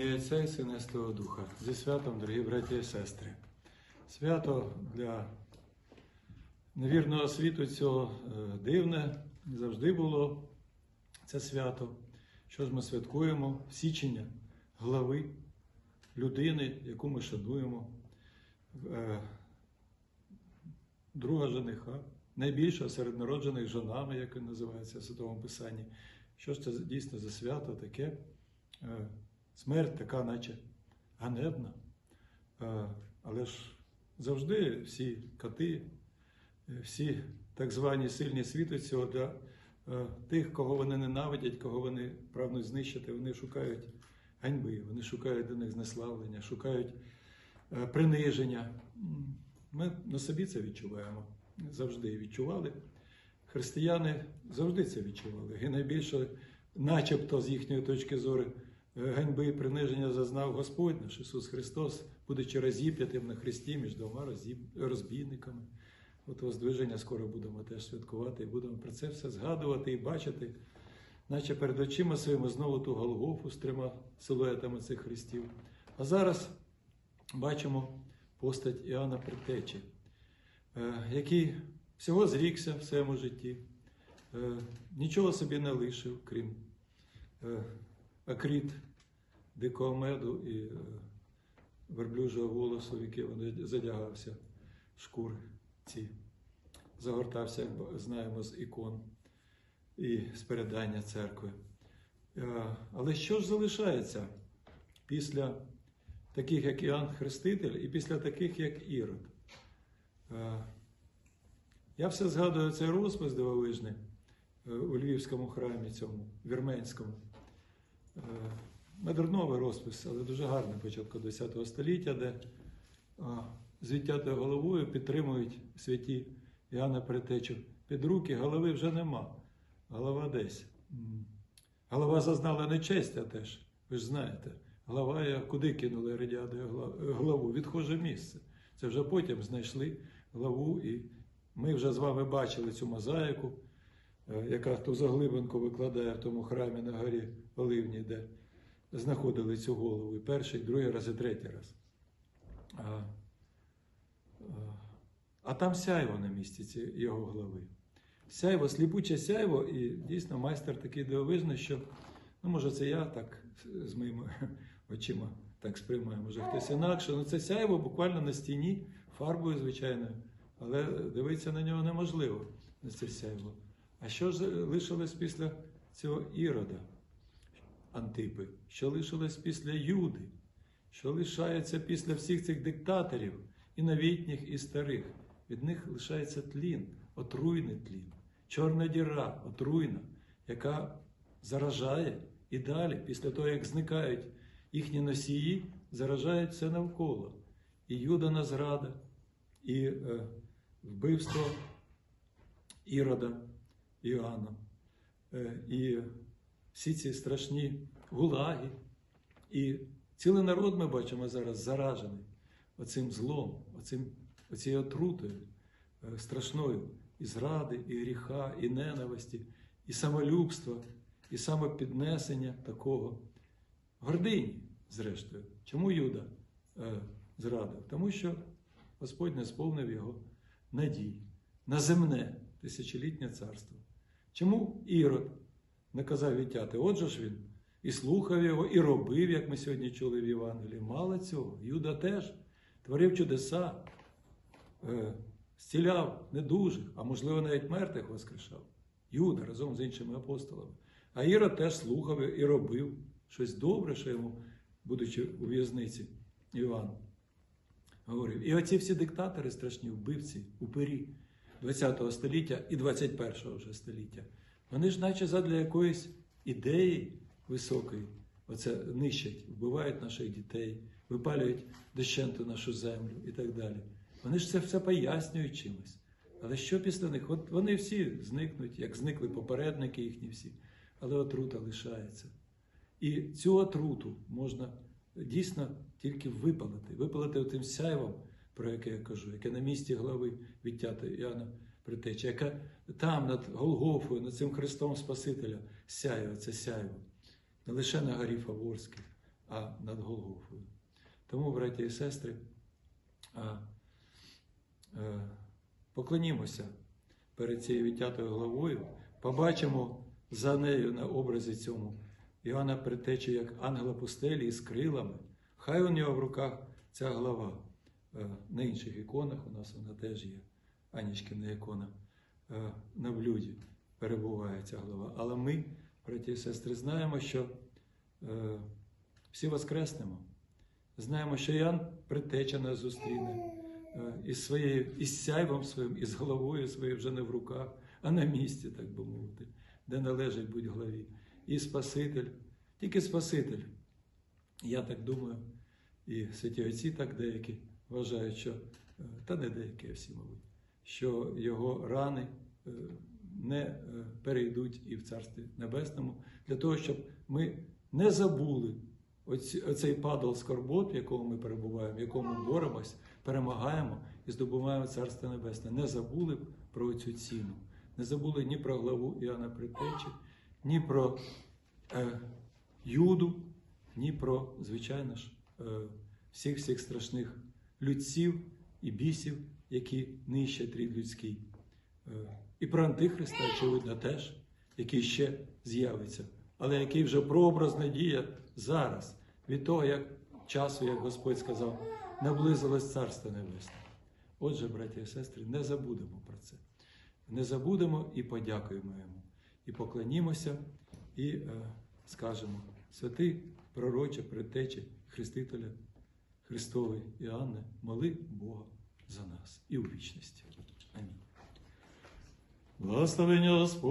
ім'я Отця і Сина Святого Духа. Зі святом, дорогі браті і сестри. Свято для невірного світу цього е, дивне завжди було це свято. Що ж ми святкуємо? Січення глави людини, яку ми шануємо, е, друга жениха, найбільшого серед народжених жонами, як він називається в Святому Писанні. Що ж це дійсно за свято таке? Смерть така, наче ганебна. Е, Але ж завжди всі коти, е, всі так звані сильні світу цього для е, тих, кого вони ненавидять, кого вони прагнуть знищити, вони шукають ганьби, вони шукають до них знеславлення, шукають приниження. Ми на собі це відчуваємо, завжди відчували. Християни завжди це відчували. І найбільше, начебто, з їхньої точки зору, ганьби і приниження зазнав Господь наш Ісус Христос, будучи розіп'ятим на хресті між двома розбійниками. От воздвиження скоро будемо теж святкувати і будемо про це все згадувати і бачити, наче перед очима своїми знову ту Голгофу з трьома силуетами цих хрестів. А зараз бачимо постать Іоанна Предтечі, е, який всього зрікся в своєму житті, е, нічого собі не лишив, крім е, акріт дикого меду і е, верблюжого волосу, в який він задягався, шкури ці. Загортався, як знаємо, з ікон і з передання церкви. Е, Але що ж залишається після таких, як Іоанн Хреститель, і після таких, як Ірод? Е, Я все згадую цей розпис дивовижний у Львівському храмі, цьому вірменському. Е, Медерновий розпис, але дуже гарний початку ХХ століття, де з головою підтримують святі Іоанна Предтечу. Під руки голови вже нема. Голова десь. Голова зазнала нечестя теж, ви ж знаєте. Голова, я- куди кинули радіадою гла- голову? Відхоже місце. Це вже потім знайшли главу, і ми вже з вами бачили цю мозаїку, яка ту заглибинку викладає в тому храмі на горі Оливні, де знаходили цю голову. І перший, другий раз, і третій раз. А, а, там сяйво на місці ці- його голови. Сяйво, сліпуче сяйво, і дійсно майстер такий дивовижний, що, ну, може, це я так з моїми очима так сприймаю, може хтось інакше. Ну, це сяйво буквально на стіні, фарбою, звичайною, але дивитися на нього неможливо, на це сяйво. А що ж лишилось після цього ірода? Антипи, що лишилось після Юди, що лишається після всіх цих диктаторів, і новітніх, і старих. Від них лишається тлін, отруйний тлін, чорна діра, отруйна, яка заражає і далі, після того, як зникають їхні носії, заражають все навколо. І Юдана зрада, і е, вбивство Ірода Іоанна, е, і всі ці страшні гулаги. І цілий народ ми бачимо зараз заражений оцим злом, оцим, оцією отрутою е, страшною і зради, і гріха, і ненависті, і самолюбства, і самопіднесення такого. Гордині, зрештою. Чому Юда е, зрадив? Тому що Господь не сповнив його надій на земне тисячолітнє царство. Чому Ірод наказав відтяти? Отже ж він і слухав його, і робив, як ми сьогодні чули в Євангелії. Мало цього. Юда теж творив чудеса, е, зціляв недужих, а можливо навіть мертвих воскрешав. Юда разом з іншими апостолами. А Ірод теж слухав і робив щось добре, що йому, будучи у в'язниці, Іван говорив. І оці всі диктатори, страшні вбивці, упирі ХХ століття і 21 вже століття, вони ж, наче задля якоїсь ідеї високої, оце нищать, вбивають наших дітей, випалюють дощенту нашу землю і так далі. Вони ж це все пояснюють чимось. Але що після них? От вони всі зникнуть, як зникли попередники їхні всі, але отрута лишається. І цю отруту можна дійсно тільки випалити, випалити тим сяйвом, про яке я кажу, яке на місці глави відтята Іоанна Притеча, яка там над Голгофою, над цим Христом Спасителя сяє це сяйво. Не лише на горі Фаворській, а над Голгофою. Тому, браті і сестри, а, е, поклонімося перед цією відтятою головою, побачимо за нею на образі цьому Іоанна Предтечі як ангела пустелі із крилами. Хай у нього в руках ця глава. Е, На інших іконах у нас вона теж є. Анічкина ікона е, на блюді перебуває ця глава. Але ми, браті і сестри, знаємо, що е, всі воскреснемо. Знаємо, що Ян предтеча нас зустріне із своєю, із сяйвом своїм, із головою своєю вже не в руках, а на місці, так би мовити, де належить будь главі. І Спаситель, тільки Спаситель. Я так думаю, і святі отці так деякі вважають, що, е, та не деякі, всі, мабуть, що його рани е, не е, перейдуть і в Царстві Небесному, для того, щоб ми не забули оцей падал скорбот, в якому ми перебуваємо, в якому ми боремось, перемагаємо і здобуваємо Царство Небесне. Не забули б про цю ціну. Не забули ні про главу Іоанна Предтечі, ні про е, Юду, ні про, звичайно ж, е, всіх всіх страшних людців і бісів, які нищать рід людський. Е, І про Антихриста, очевидно, теж, який ще з'явиться, але який вже прообразно діє зараз, від того, як часу, як Господь сказав, наблизилось Царство Небесне. Отже, браті і сестри, не забудемо про це. Не забудемо і подякуємо йому, і поклонімося, і е, скажемо: святий пророче, предтече, Хрестителя Христовий Іоанне, моли Бога за нас і у вічності. Амінь. Благословення Господь.